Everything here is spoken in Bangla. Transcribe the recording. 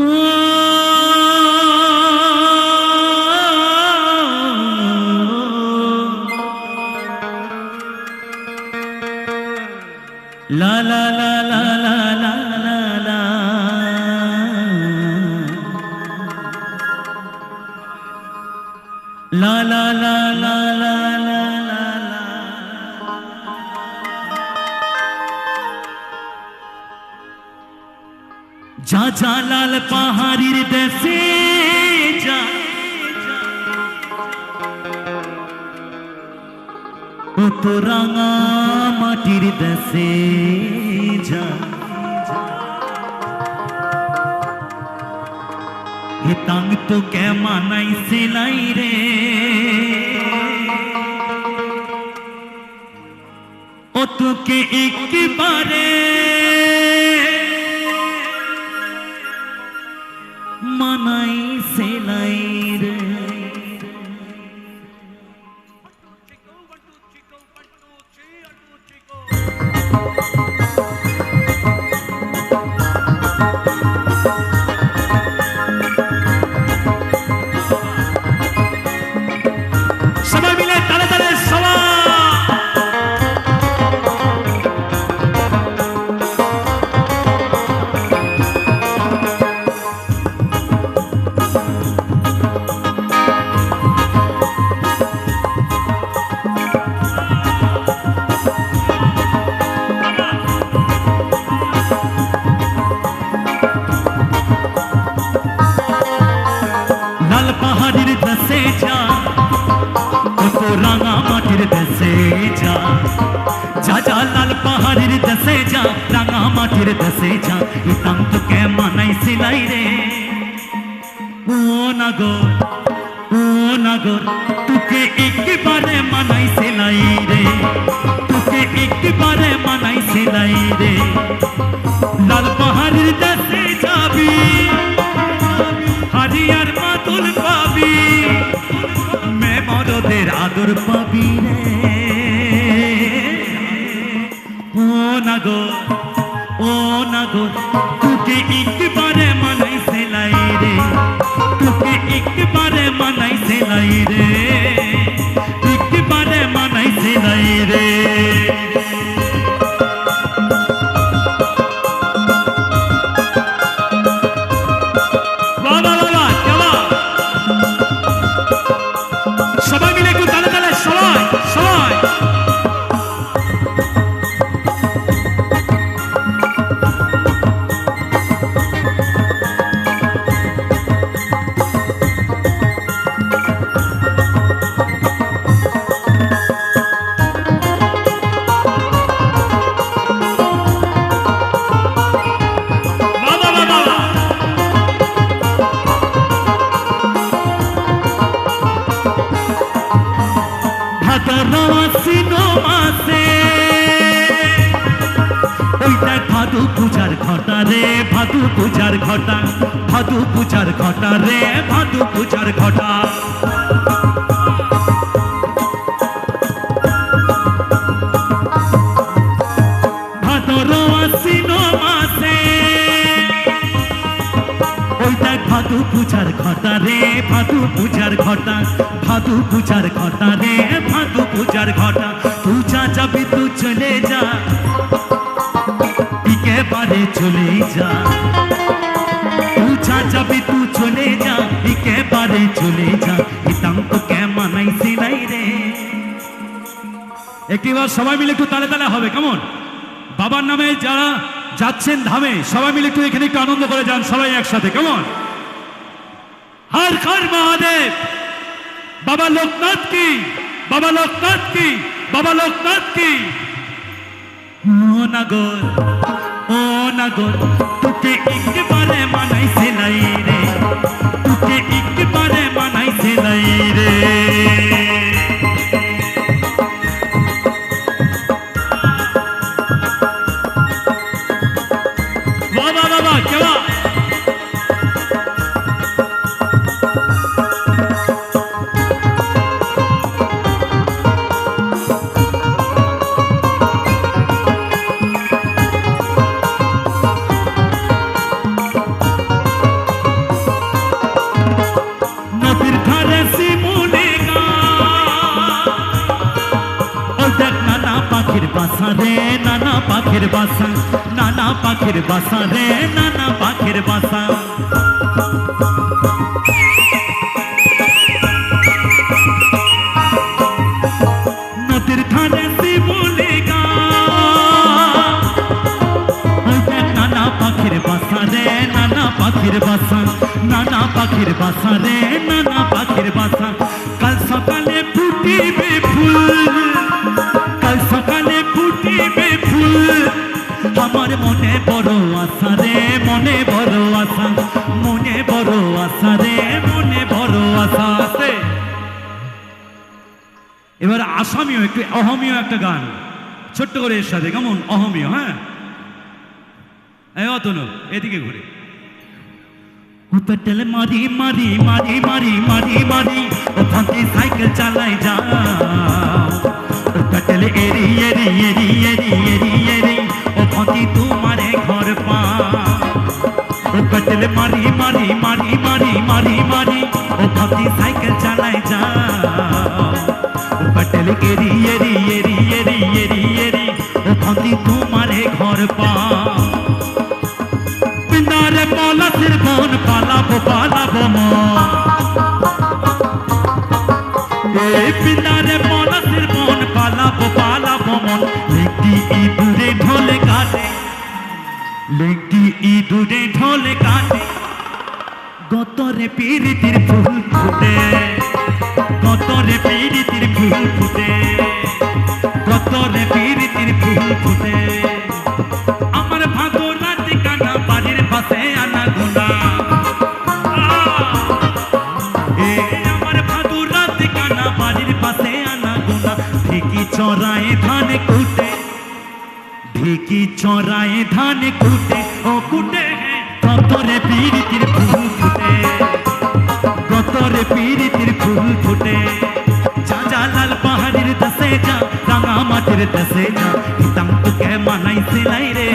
Mm. লাল পাহাড়ির দেশে যা রাঙা মাটির দেশে যা হে তাং তো কে মানাই সেলাই রে? ও তোকে একবারে মানাই সেলাই রাঙা মাটির দেশে যা। যা যা, লাল পাহাড়ির দেশে যা, রাঙা মাটির দেশে যা। ইতাম তোকে মানাই সিলাই রে? ও নাগর ও নাগর, তোকে একবারে মানাই সিলাই না গো ও না গো তোকে একবারে মানাইছে লাই রে, তোকে একবারে মানাইছে লাই রে। সিনো মাসে ওই দেখ ভাদু পূজার ঘটা রে, ভাদু পূজার ঘটা, ভাদু পূজার ঘটা রে, ভাদু পূজার ঘটা। পূজার ঘটা রে ভাদু পূজার ঘটা ভাদু পূজার ঘটা রে ভাদু পূজার ঘটা যা যাবি তু চলে যা পিকে পারে চলে যা। যা যাবি তু চলে যা পিকে পারে চলে যা ইতাম তো কে মানাই সিলাই রে। একটিবার সবাই মিলে একটু তালে তালে হবে, কেমন? বাবার নামে যারা যাচ্ছেন ধামে, সবাই মিলে একটু এখানে একটু আনন্দ করে যান, সবাই একসাথে, কেমন? हर हर महादेव बाबा लोकनाथ की बाबा लोकनाथ की बाबा लोकनाथ की ओ नगर ओ नगर तुके एक बारे मनाई से नहीं रे तुके एक बारे मनाई से नहीं रे বাসা। নানা পাখির বাসা রে, নানা পাখির বাসা। নদীর ধারে শিবলি গা নানা পাখির বাসা রে, নানা পাখির বাসা। নানা পাখির বাসা রে বড় মনে বড় রে, মনে বড় আছে। এবার আসামিও একটু অহমীয় একটা গান। ছোট্ট করে এর সাথে, কেমন? অহমীয় হ্যাঁ? অতনু, এদিকে ঘুরে। মারি মারি মারি মারি মারি মারি, ও ফাঁকি সাইকেল চালাই যা এরি এরি এরি এরি ও পেট্রোল মারি মারি মারি মারি মারি মারি ও ফাঁকি সাইকেল চালাই যা ও পেট্রোল এরি এরি এরি এরি এরি এরি ও ফাঁকি তোমারে ঘর পা পিন্দারে পলাশের বন পালাবো পালাবো মন এই পিন্দারে পলাশের বন পালাবো পালাবো মন লেংটি ইঁদুরে ঢোলে কাটে লেংটি ইঁদুরে ঢোলে কাটে। গতরে পিরিতির ফুল ফুটে। গতরে পিরিতির ফুল ফুটে। গতরে পিরিতির ফুল ফুটে। আমার ভাগো রাতে কানা বাড়ির পাশে আনা গোনা। আমার ভাগো রাতে কানা বাড়ির পাশে আনা গোনা। ঢেকি চড়ায় ধান কুটে। ঢেকি চড়ায় ধান কুটে ও কুটে কতরে পিরিতির ফুল ফুটে। কতরে পিরিতির ফুল ফুটে। যা যা, লাল পাহাড়ির দশে যা, রাঙা মাটির দশে যা হিতাম তোকে মানাই সিলাই রে।